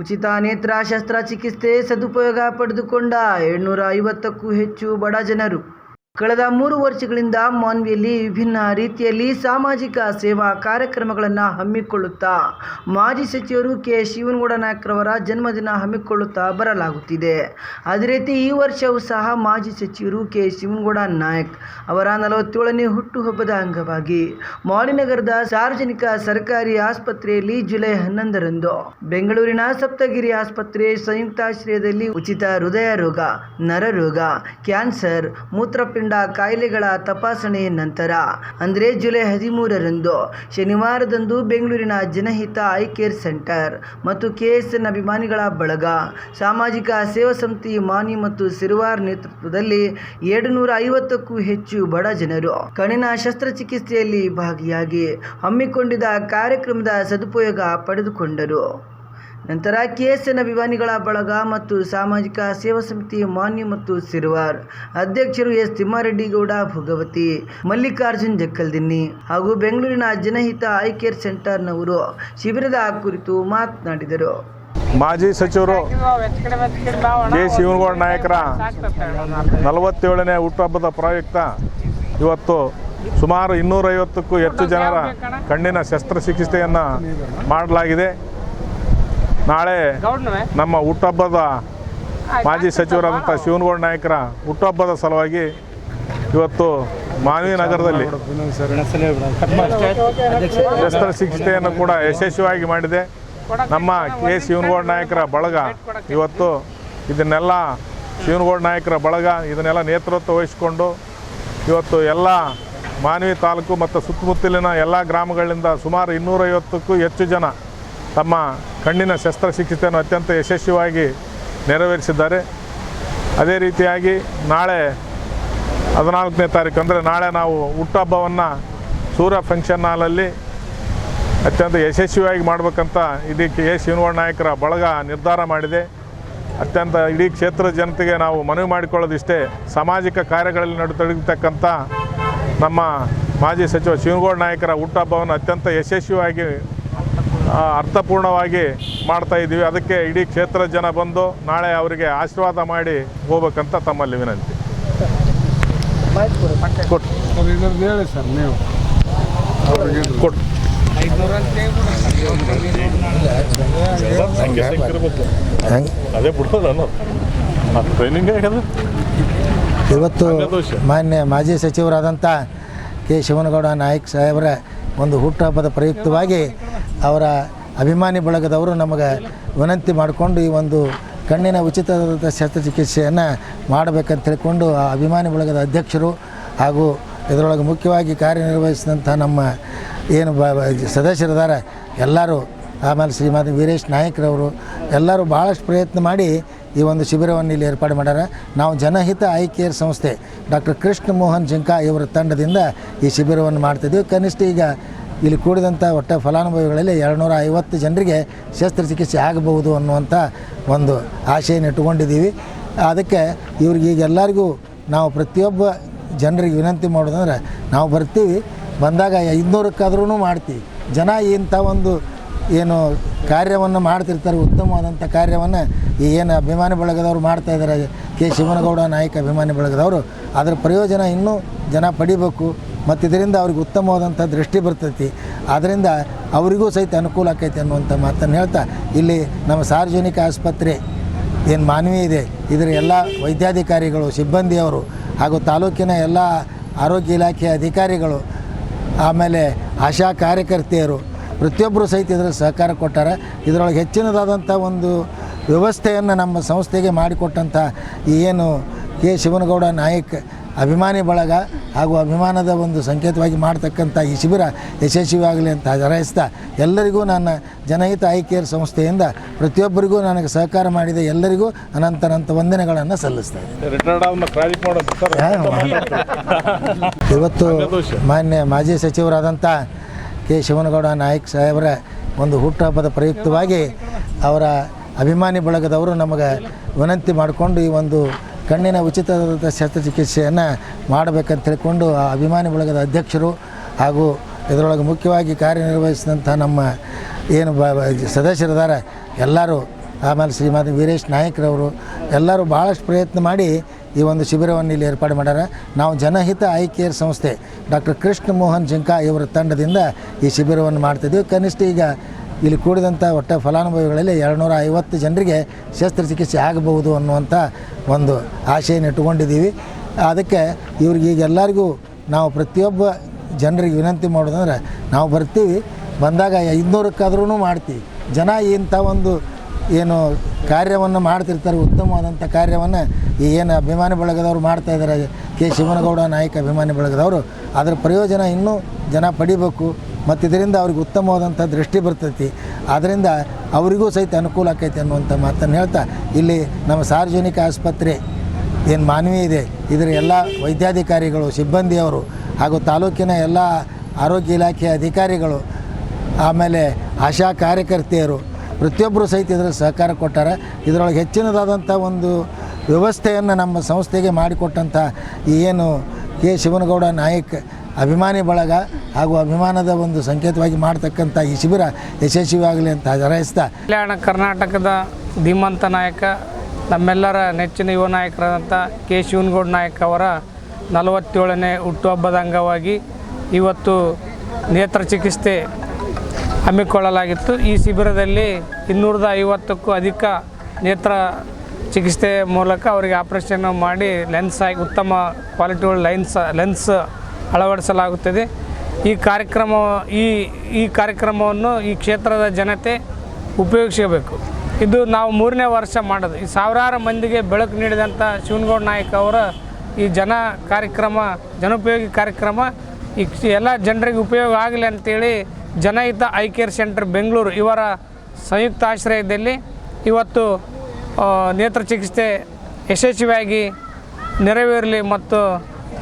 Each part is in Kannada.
ಉಚಿತ ನೇತ್ರ ಶಸ್ತ್ರಚಿಕಿತ್ಸೆ ಸದುಪಯೋಗ ಪಡೆದುಕೊಂಡ ಏಳ್ನೂರ ಐವತ್ತಕ್ಕೂ ಹೆಚ್ಚು ಬಡ ಜನರು. ಕಳೆದ ಮೂರು ವರ್ಷಗಳಿಂದ ಮಾನ್ವಿಯಲ್ಲಿ ವಿಭಿನ್ನ ರೀತಿಯಲ್ಲಿ ಸಾಮಾಜಿಕ ಸೇವಾ ಕಾರ್ಯಕ್ರಮಗಳನ್ನು ಹಮ್ಮಿಕೊಳ್ಳುತ್ತಾ ಮಾಜಿ ಸಚಿವರು ಕೆ ಶಿವನಗೌಡ ನಾಯ್ಕರವರ ಜನ್ಮದಿನ ಹಮ್ಮಿಕೊಳ್ಳುತ್ತಾ ಬರಲಾಗುತ್ತಿದೆ. ಅದೇ ರೀತಿ ಈ ವರ್ಷವೂ ಸಹ ಮಾಜಿ ಸಚಿವರು ಕೆ ಶಿವನಗೌಡ ನಾಯಕ್ ಅವರ ನಲವತ್ತೇಳನೇ ಹುಟ್ಟುಹಬ್ಬದ ಅಂಗವಾಗಿ ಮಾಲಿನಗರದ ಸಾರ್ವಜನಿಕ ಸರ್ಕಾರಿ ಆಸ್ಪತ್ರೆಯಲ್ಲಿ ಜುಲೈ ಹನ್ನೊಂದರಂದು ಬೆಂಗಳೂರಿನ ಸಪ್ತಗಿರಿ ಆಸ್ಪತ್ರೆ ಸಂಯುಕ್ತಾಶ್ರಯದಲ್ಲಿ ಉಚಿತ ಹೃದಯ ರೋಗ ನರರೋಗ, ಕ್ಯಾನ್ಸರ್, ಮೂತ್ರಪಿಂಡ ಕಾಯಿಲೆಗಳ ತಪಾಸಣೆ ನಂತರ, ಅಂದರೆ ಜುಲೈ ಹದಿಮೂರರಂದು ಶನಿವಾರದಂದು ಬೆಂಗಳೂರಿನ ಜನಹಿತ ಐ ಕೇರ್ ಸೆಂಟರ್ ಮತ್ತು ಕೆಎಸ್ಎನ್ ಅಭಿಮಾನಿಗಳ ಬಳಗ, ಸಾಮಾಜಿಕ ಸೇವಾ ಸಮಿತಿ ಮಾನಿ ಮತ್ತು ಸಿರುವಾರ್ ನೇತೃತ್ವದಲ್ಲಿ ಎರಡು ನೂರ ಐವತ್ತಕ್ಕೂ ಹೆಚ್ಚು ಬಡ ಜನರು ಕಣ್ಣಿನ ಶಸ್ತ್ರಚಿಕಿತ್ಸೆಯಲ್ಲಿ ಭಾಗಿಯಾಗಿ ಹಮ್ಮಿಕೊಂಡಿದ್ದ ಕಾರ್ಯಕ್ರಮದ ಸದುಪಯೋಗ ಪಡೆದುಕೊಂಡರು. ನಂತರ ಕೆಎಸ್ಎನ್ ಅಭಿಮಾನಿಗಳ ಬಳಗ ಮತ್ತು ಸಾಮಾಜಿಕ ಸೇವಾ ಸಮಿತಿ ಮಾನ್ಯ ಮತ್ತು ಸಿರುವಾರ್ ಅಧ್ಯಕ್ಷರು ಎಸ್ ತಿಮ್ಮಾರೆಡ್ಡಿಗೌಡ, ಭೋಗವತಿ ಮಲ್ಲಿಕಾರ್ಜುನ್ ಜಕ್ಕಲ್ದಿನ್ನಿ ಹಾಗೂ ಬೆಂಗಳೂರಿನ ಜನಹಿತ ಐ ಕೇರ್ ಸೆಂಟರ್ನವರು ಶಿಬಿರದ ಕುರಿತು ಮಾತನಾಡಿದರು. ಮಾಜಿ ಸಚಿವರು ಕೆ ಶಿವನಗೌಡ ನಾಯಕರ ನಲವತ್ತೇಳನೇ ಹುಟ್ಟುಹಬ್ಬದ ಪ್ರಯುಕ್ತ ಇವತ್ತು ಸುಮಾರು ಇನ್ನೂರೈವತ್ತಕ್ಕೂ ಹೆಚ್ಚು ಜನರ ಕಣ್ಣಿನ ಶಸ್ತ್ರಚಿಕಿತ್ಸೆಯನ್ನು ಮಾಡಲಾಗಿದೆ. ನಾಳೆ ನಮ್ಮ ಹುಟ್ಟುಹಬ್ಬದ ಮಾಜಿ ಸಚಿವರಾದಂಥ ಶಿವನಗೌಡ ನಾಯಕರ ಹುಟ್ಟುಹಬ್ಬದ ಸಲುವಾಗಿ ಇವತ್ತು ಮಾನವಿ ನಗರದಲ್ಲಿ ಶಸ್ತ್ರಚಿಕಿತ್ಸೆಯನ್ನು ಕೂಡ ಯಶಸ್ವಿಯಾಗಿ ಮಾಡಿದೆ. ನಮ್ಮ ಕೆ ಶಿವನಗೌಡ ನಾಯಕರ ಬಳಗ ಇವತ್ತು ಇದನ್ನೆಲ್ಲ ಶಿವನಗೌಡ ನಾಯಕರ ಬಳಗ ಇದನ್ನೆಲ್ಲ ನೇತೃತ್ವ ವಹಿಸಿಕೊಂಡು ಇವತ್ತು ಎಲ್ಲ ಮಾನವಿ ತಾಲೂಕು ಮತ್ತು ಸುತ್ತಮುತ್ತಲಿನ ಎಲ್ಲ ಗ್ರಾಮಗಳಿಂದ ಸುಮಾರು ಇನ್ನೂರೈವತ್ತಕ್ಕೂ ಹೆಚ್ಚು ಜನ ತಮ್ಮ ಕಣ್ಣಿನ ಶಸ್ತ್ರಚಿಕಿತ್ಸೆಯನ್ನು ಅತ್ಯಂತ ಯಶಸ್ವಿಯಾಗಿ ನೆರವೇರಿಸಿದ್ದಾರೆ. ಅದೇ ರೀತಿಯಾಗಿ ನಾಳೆ ಹದಿನಾಲ್ಕನೇ ತಾರೀಕು ಅಂದರೆ ನಾಳೆ ನಾವು ಹುಟ್ಟುಹಬ್ಬವನ್ನು ಸೂರ್ಯ ಫಂಕ್ಷನ್ ಹಾಲಲ್ಲಿ ಅತ್ಯಂತ ಯಶಸ್ವಿಯಾಗಿ ಮಾಡಬೇಕಂತ ಇದಕ್ಕೆ ಎ. ಶ್ರೀನಿವಾಸ ನಾಯಕರ ಬಳಗ ನಿರ್ಧಾರ ಮಾಡಿದೆ. ಅತ್ಯಂತ ಇಡೀ ಕ್ಷೇತ್ರದ ಜನತೆಗೆ ನಾವು ಮನವಿ ಮಾಡಿಕೊಳ್ಳೋದಿಷ್ಟೇ. ಸಾಮಾಜಿಕ ಕಾರ್ಯಗಳಲ್ಲಿ ನಡು ತೊಡಗಿರ್ತಕ್ಕಂಥ ನಮ್ಮ ಮಾಜಿ ಸಚಿವ ಶಿವನಗೌಡ ನಾಯಕರ ಹುಟ್ಟುಹಬ್ಬವನ್ನು ಅತ್ಯಂತ ಯಶಸ್ವಿಯಾಗಿ ಅರ್ಥಪೂರ್ಣವಾಗಿ ಮಾಡ್ತಾ ಇದ್ದೀವಿ. ಅದಕ್ಕೆ ಇಡೀ ಕ್ಷೇತ್ರದ ಜನ ಬಂದು ನಾಳೆ ಅವರಿಗೆ ಆಶೀರ್ವಾದ ಮಾಡಿ ಹೋಗ್ಬೇಕಂತ ತಮ್ಮಲ್ಲಿ ವಿನಂತಿ. ಹೇಳಿ ಸರ್ ನೀವು ಕೊಟ್ಟು ಅದೇ ಟ್ರೈನಿಂಗ್ ಇವತ್ತು ಮಾನ್ಯ ಮಾಜಿ ಸಚಿವರಾದಂಥ ಕೆ ಶಿವನಗೌಡ ನಾಯಕ್ ಸಾಹೇಬರ ಒಂದು ಹುಟ್ಟುಹಬ್ಬದ ಪ್ರಯುಕ್ತವಾಗಿ ಅವರ ಅಭಿಮಾನಿ ಬಳಗದವರು ನಮಗೆ ವಿನಂತಿ ಮಾಡಿಕೊಂಡು ಈ ಒಂದು ಕಣ್ಣಿನ ಉಚಿತವಾದ ಶಸ್ತ್ರಚಿಕಿತ್ಸೆಯನ್ನು ಮಾಡಬೇಕಂತ ತಿಳ್ಕೊಂಡು ಆ ಅಭಿಮಾನಿ ಬಳಗದ ಅಧ್ಯಕ್ಷರು ಹಾಗೂ ಇದರೊಳಗೆ ಮುಖ್ಯವಾಗಿ ಕಾರ್ಯನಿರ್ವಹಿಸಿದಂಥ ನಮ್ಮ ಏನು ಬ ಸದಸ್ಯರಿದ್ದಾರೆ, ಎಲ್ಲರೂ ಆಮೇಲೆ ಶ್ರೀಮತಿ ವೀರೇಶ್ ನಾಯಕ್ರವರು ಎಲ್ಲರೂ ಭಾಳಷ್ಟು ಪ್ರಯತ್ನ ಮಾಡಿ ಈ ಒಂದು ಶಿಬಿರವನ್ನು ಇಲ್ಲಿ ಏರ್ಪಾಡು ಮಾಡ್ಯಾರ. ನಾವು ಜನಹಿತ ಐ ಕೇರ್ ಸಂಸ್ಥೆ ಡಾಕ್ಟರ್ ಕೃಷ್ಣ ಮೋಹನ್ ಜಿಂಕಾ ಇವರ ತಂಡದಿಂದ ಈ ಶಿಬಿರವನ್ನು ಮಾಡ್ತಿದ್ದೀವಿ. ಕನಿಷ್ಠ ಈಗ ಇಲ್ಲಿ ಕೂಡಿದಂಥ ಒಟ್ಟ ಫಲಾನುಭವಿಗಳಲ್ಲಿ ಎರಡುನೂರ ಐವತ್ತು ಜನರಿಗೆ ಶಸ್ತ್ರಚಿಕಿತ್ಸೆ ಆಗಬಹುದು ಅನ್ನುವಂಥ ಒಂದು ಆಶೆಯನ್ನು ಇಟ್ಟುಕೊಂಡಿದ್ದೀವಿ. ಅದಕ್ಕೆ ಇವ್ರಿಗೆ ಈಗ ಎಲ್ಲರಿಗೂ ನಾವು ಪ್ರತಿಯೊಬ್ಬ ಜನರಿಗೆ ವಿನಂತಿ ಮಾಡೋದಂದ್ರೆ ನಾವು ಬರ್ತೀವಿ. ಬಂದಾಗ ಐದುನೂರಕ್ಕಾದ್ರೂ ಮಾಡ್ತೀವಿ. ಜನ ಇಂಥ ಒಂದು ಏನು ಕಾರ್ಯವನ್ನು ಮಾಡ್ತಿರ್ತಾರೆ, ಉತ್ತಮವಾದಂಥ ಕಾರ್ಯವನ್ನು ಏನು ಅಭಿಮಾನಿ ಬಳಗದವರು ಮಾಡ್ತಾ ಇದ್ದಾರೆ. ಕೆ. ಶಿವನಗೌಡ ನಾಯಕ ಅಭಿಮಾನಿ ಬಳಗದವರು. ಅದರ ಪ್ರಯೋಜನ ಇನ್ನೂ ಜನ ಪಡಿಬೇಕು. ಮತ್ತು ಇದರಿಂದ ಅವ್ರಿಗೆ ಉತ್ತಮವಾದಂಥ ದೃಷ್ಟಿ ಬರ್ತೈತಿ. ಆದ್ದರಿಂದ ಅವರಿಗೂ ಸಹಿತ ಅನುಕೂಲ ಆಕೈತಿ ಅನ್ನುವಂಥ ಮಾತನ್ನು ಹೇಳ್ತಾ, ಇಲ್ಲಿ ನಮ್ಮ ಸಾರ್ವಜನಿಕ ಆಸ್ಪತ್ರೆ ಏನು ಮಾನವೀಯ ಇದೆ. ಇದರ ಎಲ್ಲ ವೈದ್ಯಾಧಿಕಾರಿಗಳು, ಸಿಬ್ಬಂದಿಯವರು ಹಾಗೂ ತಾಲೂಕಿನ ಎಲ್ಲ ಆರೋಗ್ಯ ಇಲಾಖೆಯ ಅಧಿಕಾರಿಗಳು, ಆಮೇಲೆ ಆಶಾ ಕಾರ್ಯಕರ್ತೆಯರು ಪ್ರತಿಯೊಬ್ಬರು ಸಹಿತ ಇದರ ಸಹಕಾರ ಕೊಟ್ಟಾರೆ. ಇದರೊಳಗೆ ಹೆಚ್ಚಿನದಾದಂಥ ಒಂದು ವ್ಯವಸ್ಥೆಯನ್ನು ನಮ್ಮ ಸಂಸ್ಥೆಗೆ ಮಾಡಿಕೊಟ್ಟಂಥ ಏನು ಕೆ. ಶಿವನಗೌಡ ನಾಯಕ್ ಅಭಿಮಾನಿ ಬಳಗ ಹಾಗೂ ಅಭಿಮಾನದ ಒಂದು ಸಂಕೇತವಾಗಿ ಮಾಡ್ತಕ್ಕಂಥ ಈ ಶಿಬಿರ ಯಶಸ್ವಿಯಾಗಲಿ ಅಂತ ಹಾರೈಸ್ತಾ ಎಲ್ಲರಿಗೂ ನನ್ನ ಜನಹಿತ ಐ ಕೇರ್ ಸಂಸ್ಥೆಯಿಂದ ಪ್ರತಿಯೊಬ್ಬರಿಗೂ ನನಗೆ ಸಹಕಾರ ಮಾಡಿದ ಎಲ್ಲರಿಗೂ ಅನಂತನಂತ ವಂದನೆಗಳನ್ನು ಸಲ್ಲಿಸ್ತಾ ಇದ್ದೀನಿ. ಇವತ್ತು ಮಾನ್ಯ ಮಾಜಿ ಸಚಿವರಾದಂಥ ಕೆ ಶಿವನಗೌಡ ನಾಯಕ್ ಸಾಹೇಬರ ಒಂದು ಹುಟ್ಟುಹಬ್ಬದ ಪ್ರಯುಕ್ತವಾಗಿ ಅವರ ಅಭಿಮಾನಿ ಬಳಗದವರು ನಮಗೆ ವಿನಂತಿ ಮಾಡಿಕೊಂಡು ಈ ಒಂದು ಕಣ್ಣಿನ ಉಚಿತವಾದ ಶಸ್ತ್ರಚಿಕಿತ್ಸೆಯನ್ನು ಮಾಡಬೇಕಂತ ತಿಳ್ಕೊಂಡು ಆ ಅಭಿಮಾನಿ ಬಳಗದ ಅಧ್ಯಕ್ಷರು ಹಾಗೂ ಇದರೊಳಗೆ ಮುಖ್ಯವಾಗಿ ಕಾರ್ಯನಿರ್ವಹಿಸಿದಂಥ ನಮ್ಮ ಏನು ಬ ಸದಸ್ಯರಿದ್ದಾರೆ, ಎಲ್ಲರೂ ಆಮೇಲೆ ಶ್ರೀಮತಿ ವೀರೇಶ್ ನಾಯಕ್ರವರು ಎಲ್ಲರೂ ಭಾಳಷ್ಟು ಪ್ರಯತ್ನ ಮಾಡಿ ಈ ಒಂದು ಶಿಬಿರವನ್ನು ಇಲ್ಲಿ ಏರ್ಪಾಡು ಮಾಡ್ಯಾರ. ನಾವು ಜನಹಿತ ಐ ಕೇರ್ ಸಂಸ್ಥೆ ಡಾಕ್ಟರ್ ಕೃಷ್ಣ ಮೋಹನ್ ಜಿಂಕಾ ಇವರ ತಂಡದಿಂದ ಈ ಶಿಬಿರವನ್ನು ಮಾಡ್ತಿದ್ದೀವಿ. ಕನಿಷ್ಠ ಈಗ ಇಲ್ಲಿ ಕೂಡಿದಂಥ ಒಟ್ಟ ಫಲಾನುಭವಿಗಳಲ್ಲಿ ಎರಡುನೂರ ಐವತ್ತು ಜನರಿಗೆ ಶಸ್ತ್ರಚಿಕಿತ್ಸೆ ಆಗಬಹುದು ಅನ್ನುವಂಥ ಒಂದು ಆಶೆಯನ್ನು ಇಟ್ಟುಕೊಂಡಿದ್ದೀವಿ. ಅದಕ್ಕೆ ಇವ್ರಿಗೆ ಈಗ ಎಲ್ಲರಿಗೂ ನಾವು ಪ್ರತಿಯೊಬ್ಬ ಜನರಿಗೆ ವಿನಂತಿ ಮಾಡೋದಂದ್ರೆ ನಾವು ಬರ್ತೀವಿ. ಬಂದಾಗ ಐದುನೂರಕ್ಕಾದ್ರೂ ಮಾಡ್ತೀವಿ. ಜನ ಇಂಥ ಒಂದು ಏನು ಕಾರ್ಯವನ್ನು ಮಾಡ್ತಿರ್ತಾರೆ, ಉತ್ತಮವಾದಂಥ ಕಾರ್ಯವನ್ನು ಏನು ಅಭಿಮಾನಿ ಬಳಗದವರು ಮಾಡ್ತಾ ಇದ್ದಾರೆ. ಕೆ. ಶಿವನಗೌಡ ನಾಯಕ ಅಭಿಮಾನಿ ಬಳಗದವರು. ಅದರ ಪ್ರಯೋಜನ ಇನ್ನೂ ಜನ ಪಡಿಬೇಕು. ಮತ್ತು ಇದರಿಂದ ಅವ್ರಿಗೆ ಉತ್ತಮವಾದಂಥ ದೃಷ್ಟಿ ಬರ್ತೈತಿ. ಆದ್ದರಿಂದ ಅವರಿಗೂ ಸಹಿತ ಅನುಕೂಲ ಆಕೈತಿ ಅನ್ನುವಂಥ ಮಾತನ್ನು ಹೇಳ್ತಾ, ಇಲ್ಲಿ ನಮ್ಮ ಸಾರ್ವಜನಿಕ ಆಸ್ಪತ್ರೆ ಏನು ಮಾನವೀಯ ಇದೆ. ಇದರ ಎಲ್ಲ ವೈದ್ಯಾಧಿಕಾರಿಗಳು, ಸಿಬ್ಬಂದಿಯವರು ಹಾಗೂ ತಾಲೂಕಿನ ಎಲ್ಲ ಆರೋಗ್ಯ ಇಲಾಖೆಯ ಅಧಿಕಾರಿಗಳು, ಆಮೇಲೆ ಆಶಾ ಕಾರ್ಯಕರ್ತೆಯರು ಪ್ರತಿಯೊಬ್ಬರು ಸಹಿತ ಇದರ ಸಹಕಾರ ಕೊಟ್ಟಾರೆ. ಇದರೊಳಗೆ ಹೆಚ್ಚಿನದಾದಂಥ ಒಂದು ವ್ಯವಸ್ಥೆಯನ್ನು ನಮ್ಮ ಸಂಸ್ಥೆಗೆ ಮಾಡಿಕೊಟ್ಟಂಥ ಏನು ಕೆ. ಶಿವನಗೌಡ ನಾಯಕ್ ಅಭಿಮಾನಿ ಬಳಗ ಹಾಗೂ ಅಭಿಮಾನದ ಒಂದು ಸಂಕೇತವಾಗಿ ಮಾಡತಕ್ಕಂಥ ಈ ಶಿಬಿರ ಯಶಸ್ವಿಯಾಗಲಿ ಅಂತ ಹಾರೈಸ್ತಾ ಕಲ್ಯಾಣ ಕರ್ನಾಟಕದ ಧೀಮಂತ ನಾಯಕ, ನಮ್ಮೆಲ್ಲರ ನೆಚ್ಚಿನ ಯುವ ನಾಯಕರಾದಂಥ ಕೆ. ಶಿವನಗೌಡ ನಾಯಕ್ ಅವರ ನಲವತ್ತೇಳನೇ ಹುಟ್ಟುಹಬ್ಬದ ಅಂಗವಾಗಿ ಇವತ್ತು ನೇತ್ರ ಚಿಕಿತ್ಸೆ ಹಮ್ಮಿಕೊಳ್ಳಲಾಗಿತ್ತು. ಈ ಶಿಬಿರದಲ್ಲಿ ಇನ್ನೂರದ ಐವತ್ತಕ್ಕೂ ಅಧಿಕ ನೇತ್ರ ಚಿಕಿತ್ಸೆ ಮೂಲಕ ಅವರಿಗೆ ಆಪರೇಷನ್ ಮಾಡಿ ಲೆನ್ಸ್ ಆಗಿ ಉತ್ತಮ ಕ್ವಾಲಿಟಿ ಲೆನ್ಸ್ ಲೆನ್ಸ್ ಅಳವಡಿಸಲಾಗುತ್ತದೆ. ಈ ಕಾರ್ಯಕ್ರಮ, ಈ ಈ ಕಾರ್ಯಕ್ರಮವನ್ನು ಈ ಕ್ಷೇತ್ರದ ಜನತೆ ಉಪಯೋಗಿಸಬೇಕು ಇದು ನಾವು ಮೂರನೇ ವರ್ಷ ಮಾಡೋದು. ಈ ಸಾವಿರಾರು ಮಂದಿಗೆ ಬೆಳಕು ನೀಡಿದಂಥ ಶಿವನಗೌಡ ನಾಯಕ್ ಅವರ ಈ ಜನ ಕಾರ್ಯಕ್ರಮ, ಜನೋಪಯೋಗಿ ಕಾರ್ಯಕ್ರಮ, ಈ ಎಲ್ಲ ಜನರಿಗೆ ಉಪಯೋಗ ಆಗಲಿ ಅಂತೇಳಿ Janahita eye care centre Bengaluru, ಇವರ ಸಂಯುಕ್ತ ಆಶ್ರಯದಲ್ಲಿ ಇವತ್ತು ನೇತ್ರ ಚಿಕಿತ್ಸೆ ಯಶಸ್ವಿಯಾಗಿ ನೆರವೇರಲಿ ಮತ್ತು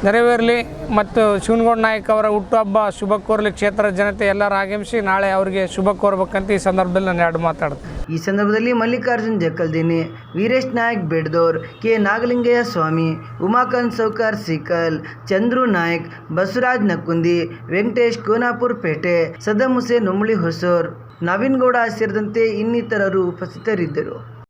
ನೆರವೇರಲಿ ಮತ್ತು ಶಿವನಗೌಡ ನಾಯಕ್ ಅವರ ಹುಟ್ಟುಹಬ್ಬ ಶುಭ ಕೋರಲಿ ಕ್ಷೇತ್ರದ ಜನತೆ ಎಲ್ಲರೂ ಆಗಮಿಸಿ ನಾಳೆ ಅವರಿಗೆ ಶುಭ ಕೋರ್ಬೇಕಂತ ಈ ಸಂದರ್ಭದಲ್ಲಿ ನಾನು ಎರಡು ಮಾತಾಡ್ತೀನಿ. ಈ ಸಂದರ್ಭದಲ್ಲಿ ಮಲ್ಲಿಕಾರ್ಜುನ್ ಜಕ್ಕಲ್ದಿನಿ, ವೀರೇಶ್ ನಾಯಕ್ ಬೆಡ್ದೋರ್, ಕೆ ನಾಗಲಿಂಗಯ್ಯ ಸ್ವಾಮಿ, ಉಮಾಕಾಂತ್ ಸೌಕಾರ್ ಸಿಕಲ್, ಚಂದ್ರು ನಾಯಕ್, ಬಸವರಾಜ್ ನಕುಂದಿ, ವೆಂಕಟೇಶ್ ಕೋನಾಪುರ್ ಪೇಟೆ ಸದಮುಸೆ ಹುಸೇನ್ ಉಮ್ಳಿ ಹೊಸೂರ್, ನವೀನ್ ಗೌಡ ಸೇರಿದಂತೆ ಇನ್ನಿತರರು ಉಪಸ್ಥಿತರಿದ್ದರು.